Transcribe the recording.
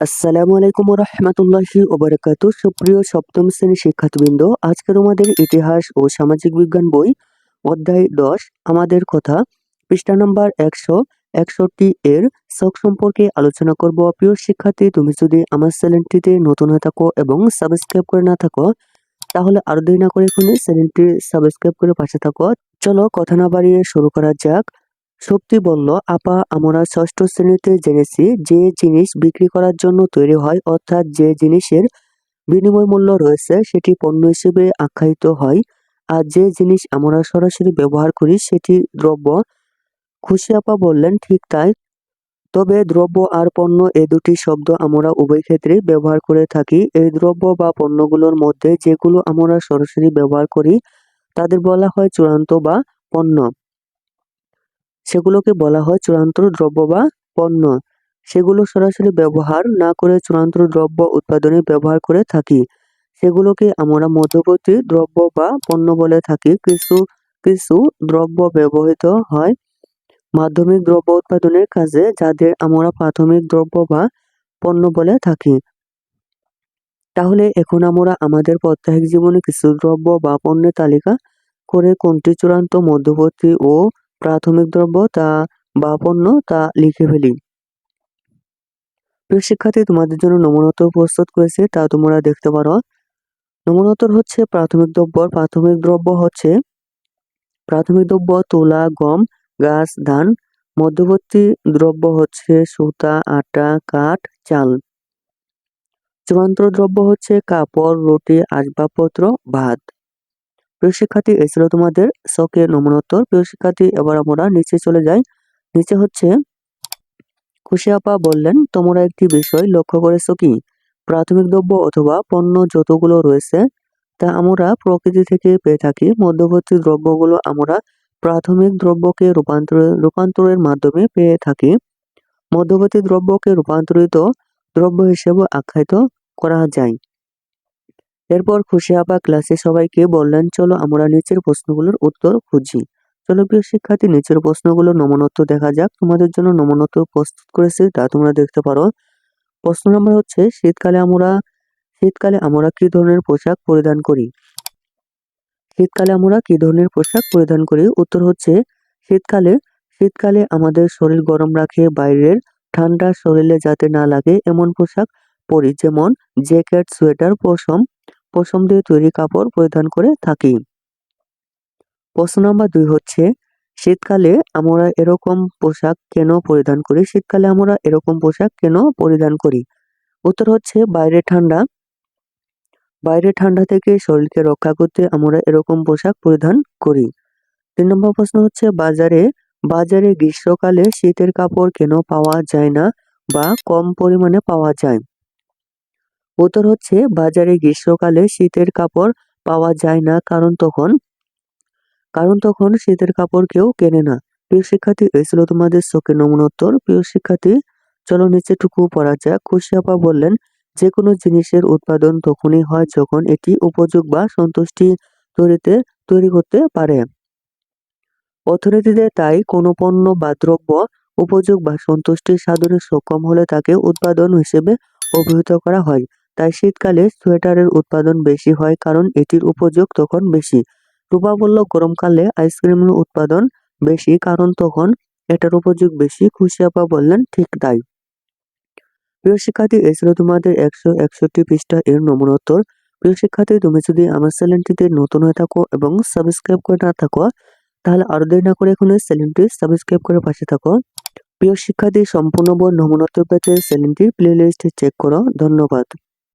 আসসালামু আলাইকুম রহমতুল্লাহি ওবরাকাতু। সুপ্রিয় সপ্তম শ্রেণির শিক্ষার্থীবৃন্দ আজকে তোমাদের ইতিহাস ও সামাজিক বিজ্ঞান বই, অধ্যায় দশ, আমাদের কথা। পৃষ্ঠা নম্বর একশো একষট্টি এর শখ সম্পর্কে আলোচনা করব। প্রিয় শিক্ষার্থী, তুমি যদি আমার চ্যানেলটিতে নতুন হয়ে থাকো এবং সাবস্ক্রাইব করে না থাকো, তাহলে আরও দেরি না করে এখনই চ্যানেলটি সাবস্ক্রাইব করে পাশে থাকো। চলো কথা না বাড়িয়ে শুরু করা যাক। শক্তি বলল আপা আমরা ষষ্ঠ শ্রেণীতে জেনেছি যে জিনিস বিক্রি করার জন্য তৈরি হয়, অর্থাৎ যে জিনিসের বিনিময় মূল্য রয়েছে সেটি পণ্য হিসেবে আখ্যায়িত হয়। আর যে জিনিস আমরা সরাসরি ব্যবহার করি সেটি দ্রব্য। খুশি আপা বললেন, ঠিক তাই। তবে দ্রব্য আর পণ্য এ দুটি শব্দ আমরা উভয় ক্ষেত্রে ব্যবহার করে থাকি। এই দ্রব্য বা পণ্যগুলোর মধ্যে যেগুলো আমরা সরাসরি ব্যবহার করি, তাদের বলা হয় চূড়ান্ত বা পণ্য। সেগুলোকে বলা হয় চূড়ান্ত দ্রব্য বা পণ্য। সেগুলো সরাসরি ব্যবহার না করে চূড়ান্ত দ্রব্য উৎপাদনে ব্যবহার করে থাকি। সেগুলোকে আমরা মধ্যবর্তী দ্রব্য বা পণ্য বলে থাকি। কিছু কিছু দ্রব্য ব্যবহৃত হয় মাধ্যমিক দ্রব্য উৎপাদনের কাজে, যাদের আমরা প্রাথমিক দ্রব্য বা পণ্য বলে থাকি। তাহলে এখন আমরা আমাদের প্রত্যাহিক জীবনে কিছু দ্রব্য বা পণ্যের তালিকা করে কোনটি চূড়ান্ত, মধ্যবর্তী ও প্রাথমিক দ্রব্য তা বা পণ্য তা লিখে ফেলি। প্রিয় শিক্ষার্থী, তোমাদের জন্য নমুনোত্তর প্রস্তুত করেছে, তা তোমরা দেখতে পারো। নমুনোত্তর হচ্ছে প্রাথমিক দ্রব্য। প্রাথমিক দ্রব্য হচ্ছে প্রাথমিক দ্রব্য তুলা, গম, গাছ, ধান। মধ্যবর্তী দ্রব্য হচ্ছে সুতা, আটা, কাঠ, চাল। চূড়ান্ত দ্রব্য হচ্ছে কাপড়, রুটি, আসবাবপত্র, ভাত। প্রিয় শিক্ষার্থী এ ছিল তোমাদের শখের নমুনোত্তর। প্রিয় শিক্ষার্থী, এবার আমরা নিচে চলে যাই। নিচে হচ্ছে খুশি আপা বললেন, তোমরা একটি বিষয় লক্ষ্য করেছ কি? প্রাথমিক দ্রব্য অথবা পণ্য যতগুলো রয়েছে, তা আমরা প্রকৃতি থেকে পেয়ে থাকি। মধ্যবর্তী দ্রব্যগুলো আমরা প্রাথমিক দ্রব্যকে রূপান্তর, রূপান্তরের মাধ্যমে পেয়ে থাকি। মধ্যবর্তী দ্রব্যকে রূপান্তরিত দ্রব্য হিসেবে আখ্যায়িত করা যায়। এরপর খুশি আপা ক্লাসে সবাইকে বললেন, চলো আমরা নিচের প্রশ্নগুলোর উত্তর খুঁজি। চলো প্রিয় শিক্ষার্থী, নিচের প্রশ্নগুলো নমনত্ব দেখা যাক। তোমাদের জন্য নমনত্ব প্রস্তুত করেছি, তা তোমরা দেখতে পারো। প্রশ্ন নম্বর হচ্ছে, শীতকালে আমরা শীতকালে আমরা কি ধরনের পোশাক পরিধান করি? শীতকালে আমরা কি ধরনের পোশাক পরিধান করি? উত্তর হচ্ছে, শীতকালে শীতকালে আমাদের শরীর গরম রাখে, বাইরের ঠান্ডা শরীরে যাতে না লাগে এমন পোশাক পরি, যেমন জ্যাকেট সোয়েটার পশম পশম দিয়ে তৈরি কাপড় পরিধান করে থাকি। প্রশ্ন নম্বর দুই হচ্ছে, শীতকালে আমরা এরকম পোশাক কেন পরিধান করি? শীতকালে আমরা এরকম পোশাক কেন পরিধান করি? উত্তর হচ্ছে, বাইরে ঠান্ডা। বাইরে ঠান্ডা থেকে শরীরকে রক্ষা করতে আমরা এরকম পোশাক পরিধান করি। তিন নম্বর প্রশ্ন হচ্ছে, বাজারে বাজারে গ্রীষ্মকালে শীতের কাপড় কেন পাওয়া যায় না বা কম পরিমাণে পাওয়া যায়? উত্তর হচ্ছে, বাজারে গ্রীষ্মকালে শীতের কাপড় পাওয়া যায় না, কারণ তখন কারণ তখন শীতের কাপড় কেউ কেনে না। প্রিয় শিক্ষার্থী, এই ছিল তোমাদের চোখের নমুনোত্তর। প্রিয় শিক্ষার্থী, চলো নিচেটুকু পড়া যাক। খুশি আপা বললেন যে কোনো জিনিসের উৎপাদন তখনই হয় যখন এটি উপযোগ বা সন্তুষ্টি তৈরিতে, তৈরি করতে পারে। অর্থনীতিতে তাই কোনো পণ্য বা দ্রব্য উপযোগ বা সন্তুষ্টি সাধনে সক্ষম হলে তাকে উৎপাদন হিসেবে অভিহিত করা হয়। তাই শীতকালে সোয়েটারের উৎপাদন বেশি হয় কারণ এটির উপযোগ তখন বেশি। রূপা বলল গরমকালে আইসক্রিমের উৎপাদন বেশি কারণ তখন এটার উপযোগ বেশি খুশি আপা বললেন ঠিক তাই। প্রিয় শিক্ষার্থী এছাড়া তোমাদের একশো একষট্টি পৃষ্ঠা এর নমুনোত্তর। প্রিয় শিক্ষার্থী, তুমি যদি আমার চ্যানেলটিতে নতুন হয়ে থাকো এবং সাবস্ক্রাইব করে না থাকো, তাহলে আরও দেরি না করে এখন চ্যানেলটি সাবস্ক্রাইব করে পাশে থাকো। প্রিয় শিক্ষার্থী, সম্পূর্ণ বই নমুনোত্তর পেতে চ্যানেলটির প্লে লিস্ট চেক করো। ধন্যবাদ।